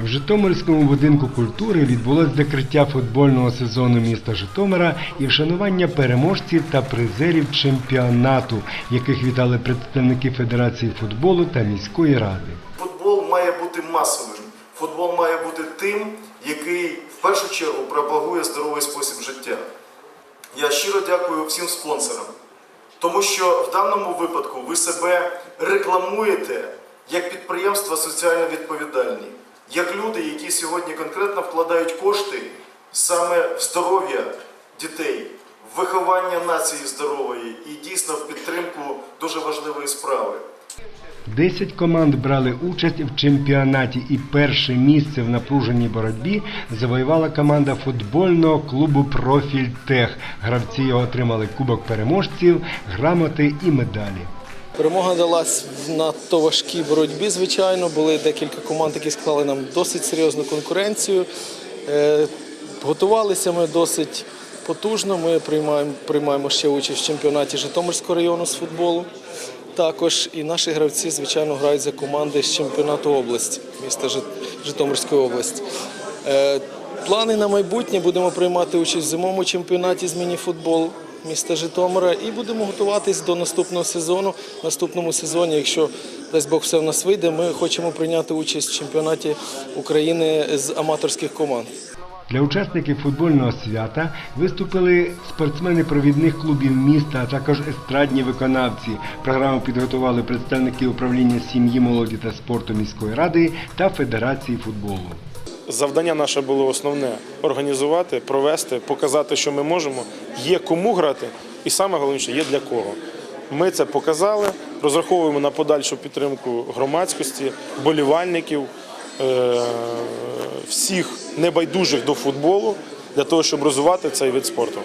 В Житомирському будинку культури відбулось закриття футбольного сезону міста Житомира і вшанування переможців та призерів чемпіонату, яких вітали представники Федерації футболу та міської ради. Футбол має бути масовим. Футбол має бути тим, який в першу чергу пропагує здоровий спосіб життя. Я щиро дякую всім спонсорам, тому що в даному випадку ви себе рекламуєте як підприємства соціально відповідальні, як люди, які сьогодні конкретно вкладають кошти саме в здоров'я дітей, в виховання нації здорової і дійсно в підтримку дуже важливої справи. Десять команд брали участь в чемпіонаті, і перше місце в напруженій боротьбі завоювала команда футбольного клубу Профіль Тех. Гравці його отримали кубок переможців, грамоти і медалі. Перемога далась в надто важкій боротьбі, звичайно. Були декілька команд, які склали нам досить серйозну конкуренцію. Е, Готувалися ми досить потужно. Ми приймаємо, приймаємо ще участь в чемпіонаті Житомирського району з футболу. Також і наші гравці, звичайно, грають за команди з чемпіонату області, міста Житомирської області. Е, Плани на майбутнє будемо приймати участь в зимовому чемпіонаті з міні-футболу міста Житомира і будемо готуватись до наступного сезону. В наступному сезоні, якщо дасть Бог все в нас вийде, ми хочемо прийняти участь в чемпіонаті України з аматорських команд. Для учасників футбольного свята виступили спортсмени провідних клубів міста, а також естрадні виконавці. Програму підготували представники управління сім'ї, молоді та спорту міської ради та Федерації футболу. Завдання наше було основне організувати, провести, показати, що ми можемо. Є кому грати, і саме головніше є для кого. Ми це показали, розраховуємо на подальшу підтримку громадськості, болівальників, е, всіх небайдужих до футболу для того, щоб розвивати цей вид спорту.